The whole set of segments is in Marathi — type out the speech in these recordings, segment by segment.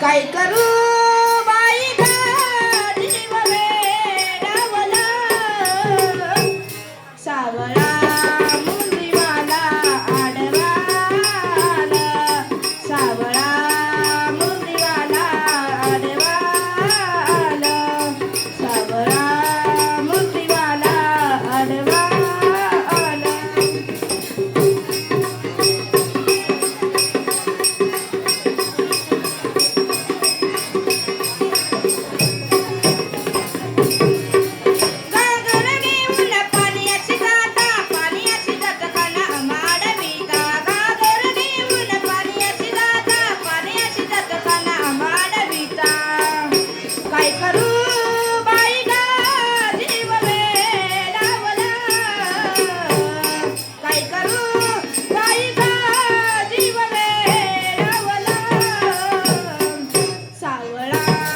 काय करू बाई सावळा मुंदीवाला आडवाला. सावळा Yeah.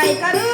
かいかる。